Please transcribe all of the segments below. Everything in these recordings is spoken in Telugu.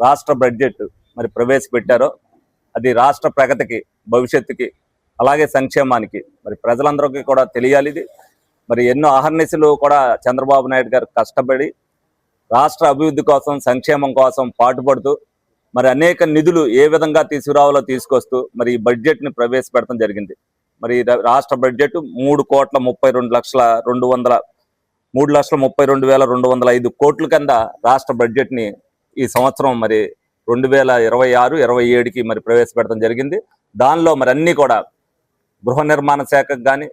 రాష్ట్ర బడ్జెట్ మరి ప్రవేశపెట్టారో అది రాష్ట్ర ప్రగతికి భవిష్యత్తుకి అలాగే సంక్షేమానికి మరి ప్రజలందరికీ కూడా తెలియాలి ఇది. మరి ఎన్నో అహర్నిశలు కూడా చంద్రబాబు నాయుడు గారు కష్టపడి రాష్ట్ర అభివృద్ధి కోసం సంక్షేమం కోసం పాటుపడుతూ మరి అనేక నిధులు ఏ విధంగా తీసుకురావాలో తీసుకొస్తూ మరి ఈ బడ్జెట్ని ప్రవేశపెట్టడం జరిగింది. మరి రాష్ట్ర బడ్జెట్ మూడు కోట్ల ముప్పై రెండు లక్షల రెండు వందల మూడు లక్షల ముప్పై రెండు వేల రెండు వందల ఐదు కోట్ల కింద రాష్ట్ర బడ్జెట్ని ఈ సంవత్సరం మరి రెండు వేల ఇరవై ఆరు ఇరవై ఏడుకి మరి ప్రవేశపెట్టడం జరిగింది. దానిలో మరి అన్నీ కూడా గృహ నిర్మాణ శాఖకు కానీ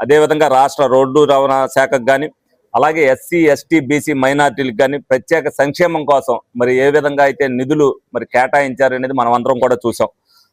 అదేవిధంగా రాష్ట్ర రోడ్డు రవాణా శాఖకు కానీ అలాగే ఎస్సీ ఎస్టీ బీసీ మైనార్టీలకు కానీ ప్రత్యేక సంక్షేమం కోసం మరి ఏ విధంగా అయితే నిధులు మరి కేటాయించారు అనేది మనం అందరం కూడా చూసాం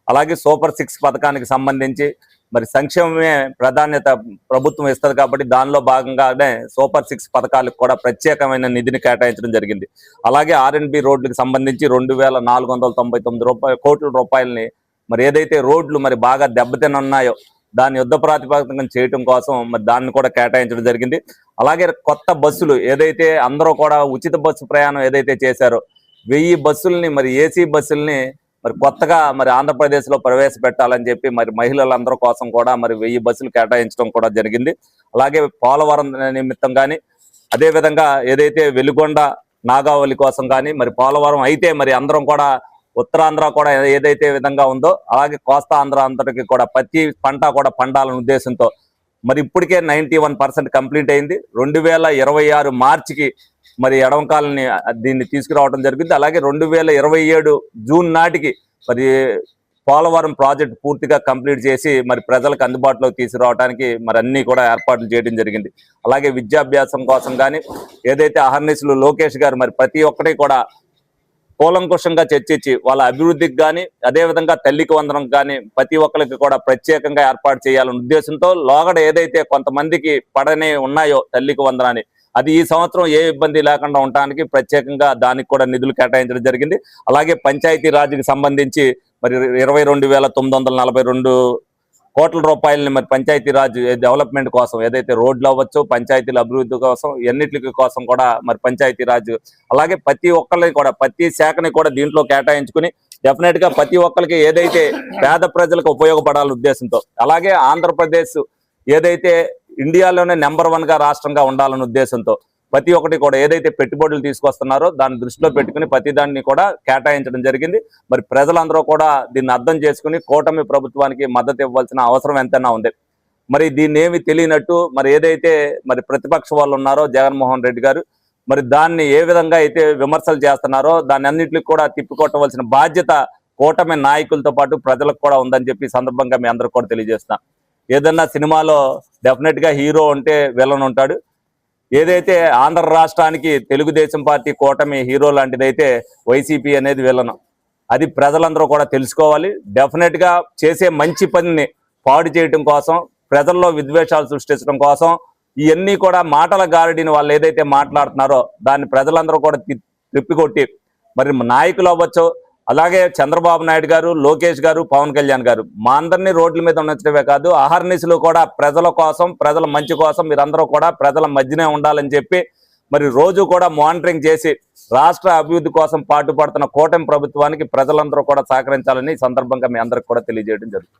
అలాగే సూపర్ సిక్స్ పథకానికి సంబంధించి మరి సంక్షేమమే ప్రాధాన్యత ప్రభుత్వం ఇస్తుంది కాబట్టి దానిలో భాగంగానే సూపర్ సిక్స్ పథకాలకు కూడా ప్రత్యేకమైన నిధిని కేటాయించడం జరిగింది. అలాగే ఆర్ఎన్బి రోడ్లకు సంబంధించి రెండు వేల నాలుగు వందల తొంభై తొమ్మిది రూపాయల కోట్ల రూపాయలని మరి ఏదైతే రోడ్లు మరి బాగా దెబ్బతినున్నాయో దాన్ని యుద్ధ ప్రాతిపదికన చేయటం కోసం మరి దాన్ని కూడా కేటాయించడం జరిగింది. అలాగే కొత్త బస్సులు ఏదైతే అందరూ కూడా ఉచిత బస్సు ప్రయాణం ఏదైతే చేశారో వెయ్యి బస్సుల్ని మరి ఏసీ బస్సుల్ని మరి కొత్తగా మరి ఆంధ్రప్రదేశ్లో ప్రవేశపెట్టాలని చెప్పి మరి మహిళలందరి కోసం కూడా మరి వెయ్యి బస్సులు కేటాయించడం కూడా జరిగింది. అలాగే పోలవరం నిమిత్తం కానీ అదే విధంగా ఏదైతే వెలుగొండ నాగావళి కోసం కానీ మరి పోలవరం అయితే మరి అందరం కూడా ఉత్తరాంధ్ర కూడా ఏదైతే విధంగా ఉందో అలాగే కోస్తా ఆంధ్ర అంతటికి కూడా ప్రతి పంట కూడా పండాలనే ఉద్దేశంతో మరి ఇప్పటికే నైన్టీ వన్ పర్సెంట్ కంప్లీట్ అయింది. రెండు వేల ఇరవై ఆరు మార్చికి మరి ఎడమకాలని దీన్ని తీసుకురావడం జరిగింది. అలాగే రెండు వేల ఇరవై ఏడు జూన్ నాటికి మరి పోలవరం ప్రాజెక్ట్ పూర్తిగా కంప్లీట్ చేసి మరి ప్రజలకు అందుబాటులోకి తీసుకురావడానికి మరి అన్ని కూడా ఏర్పాట్లు చేయడం జరిగింది. అలాగే విద్యాభ్యాసం కోసం కానీ ఏదైతే అహర్నిశలు లోకేష్ గారు మరి ప్రతి ఒక్కటి కూడా కూలంకుషంగా చర్చించి వాళ్ళ అభివృద్ధికి కానీ అదేవిధంగా తల్లికి వందనం కానీ ప్రతి ఒక్కరికి కూడా ప్రత్యేకంగా ఏర్పాటు చేయాలనే ఉద్దేశంతో లోగడ ఏదైతే కొంతమందికి పడని ఉన్నాయో తల్లికి వందనాన్ని అది ఈ సంవత్సరం ఏ ఇబ్బంది లేకుండా ఉండడానికి ప్రత్యేకంగా దానికి కూడా నిధులు కేటాయించడం జరిగింది. అలాగే పంచాయతీ రాజ్కి సంబంధించి మరి ఇరవై రెండు వేల తొమ్మిది వందల నలభై రెండు కోట్ల రూపాయలని మరి పంచాయతీ రాజ్ డెవలప్మెంట్ కోసం ఏదైతే రోడ్లు అవ్వచ్చు పంచాయతీల అభివృద్ధి కోసం ఎన్నిటికి కోసం కూడా మరి పంచాయతీ రాజ్ అలాగే ప్రతి ఒక్కరిని కూడా ప్రతి శాఖని కూడా దీంట్లో కేటాయించుకుని డెఫినెట్గా ప్రతి ఒక్కరికి ఏదైతే పేద ప్రజలకు ఉపయోగపడాలి ఉద్దేశంతో అలాగే ఆంధ్రప్రదేశ్ ఏదైతే ఇండియాలోనే నెంబర్ వన్గా రాష్ట్రంగా ఉండాలనే ఉద్దేశంతో ప్రతి ఒక్కటి కూడా ఏదైతే పెట్టుబడులు తీసుకొస్తున్నారో దాన్ని దృష్టిలో పెట్టుకుని ప్రతి దాన్ని కూడా కేటాయించడం జరిగింది. మరి ప్రజలందరూ కూడా దీన్ని అర్థం చేసుకుని కూటమి ప్రభుత్వానికి మద్దతు ఇవ్వాల్సిన అవసరం ఎంతైనా ఉంది. మరి దీన్ని ఏమి తెలియనట్టు మరి ఏదైతే మరి ప్రతిపక్ష వాళ్ళు ఉన్నారో జగన్మోహన్ రెడ్డి గారు మరి దాన్ని ఏ విధంగా అయితే విమర్శలు చేస్తున్నారో దాన్ని అన్నింటికి కూడా తిప్పికొట్టవలసిన బాధ్యత కూటమి నాయకులతో పాటు ప్రజలకు కూడా ఉందని చెప్పి సందర్భంగా మీ అందరికి కూడా తెలియజేస్తున్నాం. ఏదన్నా సినిమాలో డెఫినెట్గా హీరో ఉంటే విలన్ ఉంటాడు. ఏదైతే ఆంధ్ర రాష్ట్రానికి తెలుగుదేశం పార్టీ కూటమి హీరో లాంటిదైతే వైసీపీ అనేది విలన్ అది ప్రజలందరూ కూడా తెలుసుకోవాలి. డెఫినెట్గా చేసే మంచి పనిని పాడు చేయడం కోసం ప్రజల్లో విద్వేషాలు సృష్టించడం కోసం ఇవన్నీ కూడా మాటల గారడిని వాళ్ళు ఏదైతే మాట్లాడుతున్నారో దాన్ని ప్రజలందరూ కూడా తిప్పికొట్టి మరి నాయకులు అవ్వచ్చు అలాగే చంద్రబాబు నాయుడు గారు లోకేష్ గారు పవన్ కళ్యాణ్ గారు మా అందరినీ రోడ్ల మీద ఉండటమే కాదు అహర్నిశలు కూడా ప్రజల కోసం ప్రజల మంచి కోసం మీరందరూ కూడా ప్రజల మధ్యనే ఉండాలని చెప్పి మరి రోజు కూడా మానిటరింగ్ చేసి రాష్ట్ర అభివృద్ధి కోసం పాటుపడుతున్న కూటమి ప్రభుత్వానికి ప్రజలందరూ కూడా సహకరించాలని సందర్భంగా మీ అందరికి కూడా తెలియజేయడం జరుగుతుంది.